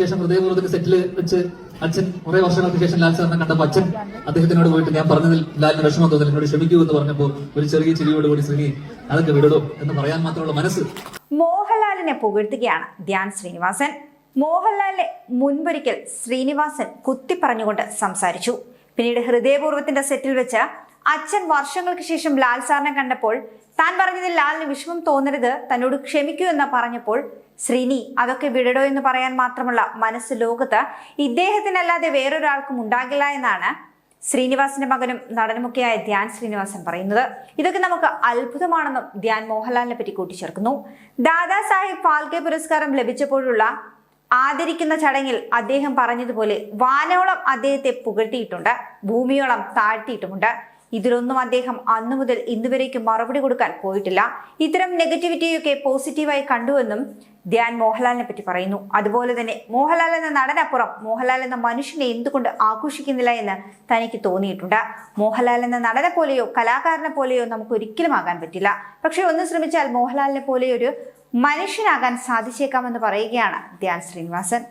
ശേഷം ഹൃദയപൂർവത്തിന്റെ സെറ്റിൽ വെച്ച് അച്ഛൻ കുറെ വർഷങ്ങൾക്ക് ശേഷം ലാൽ സാറിനെ കണ്ടപ്പോൾ അച്ഛൻ അദ്ദേഹത്തിനോട് പോയിട്ട് ഞാൻ പറഞ്ഞതിൽ ലാലിന് വിഷമം തോന്നില്ല എന്നോട് ക്ഷമിക്കൂ എന്ന് പറഞ്ഞപ്പോൾ ഒരു ചെറിയ ചിരിയോട് കൂടി ശ്രീനി അതൊക്കെ വിടടോ എന്ന് പറയാൻ മാത്രമുള്ള മനസ്സ്. മോഹൻലാലിനെ പുകഴ്ത്തുകയാണ് ധ്യാൻ ശ്രീനിവാസൻ. മോഹൻലാലിനെ മുൻപൊരിക്കൽ ശ്രീനിവാസൻ കുത്തി പറഞ്ഞുകൊണ്ട് സംസാരിച്ചു. പിന്നീട് ഹൃദയപൂർവത്തിന്റെ സെറ്റിൽ വെച്ച് അച്ഛൻ വർഷങ്ങൾക്ക് ശേഷം ലാൽ സാറിനെ കണ്ടപ്പോൾ താൻ പറഞ്ഞതിൽ ലാലിന് വിഷമം തോന്നരുത് തന്നോട് ക്ഷമിക്കൂ എന്ന് പറഞ്ഞപ്പോൾ ശ്രീനി അതൊക്കെ വിടടോ എന്ന് പറയാൻ മാത്രമുള്ള മനസ്സ് ലോകത്ത് ഇദ്ദേഹത്തിനല്ലാതെ വേറൊരാൾക്കും ഉണ്ടാകില്ല എന്നാണ് ശ്രീനിവാസിന്റെ മകനും നടനുമൊക്കെയായ ധ്യാൻ ശ്രീനിവാസൻ പറയുന്നത്. ഇതൊക്കെ നമുക്ക് അത്ഭുതമാണെന്നും ധ്യാൻ മോഹൻലാലിനെ പറ്റി കൂട്ടിച്ചേർക്കുന്നു. ദാദാസാഹിബ് ഫാൽക്കെ പുരസ്കാരം ലഭിച്ചപ്പോഴുള്ള ആദരിക്കുന്ന ചടങ്ങിൽ അദ്ദേഹം പറഞ്ഞതുപോലെ വാനോളം അദ്ദേഹത്തെ പുകഴ്ത്തിയിട്ടുണ്ട് ഭൂമിയോളം താഴ്ത്തിയിട്ടുമുണ്ട്. ഇതിലൊന്നും അദ്ദേഹം അന്നു മുതൽ ഇന്നുവരേക്കും മറുപടി കൊടുക്കാൻ പോയിട്ടില്ല. ഇത്തരം നെഗറ്റിവിറ്റിയൊക്കെ പോസിറ്റീവായി കണ്ടുവെന്നും ധ്യാൻ മോഹൻലാലിനെ പറ്റി പറയുന്നു. അതുപോലെ തന്നെ മോഹൻലാൽ എന്ന നടനപ്പുറം മോഹൻലാൽ എന്ന മനുഷ്യനെ എന്തുകൊണ്ട് ആഘോഷിക്കുന്നില്ല എന്ന് തനിക്ക് തോന്നിയിട്ടുണ്ട്. മോഹൻലാൽ എന്ന നടനെ പോലെയോ കലാകാരനെ പോലെയോ നമുക്ക് ഒരിക്കലും ആകാൻ പറ്റില്ല. പക്ഷെ ഒന്ന് ശ്രമിച്ചാൽ മോഹൻലാലിനെ പോലെ ഒരു മനുഷ്യനാകാൻ സാധിച്ചേക്കാമെന്ന് പറയുകയാണ് ധ്യാൻ ശ്രീനിവാസൻ.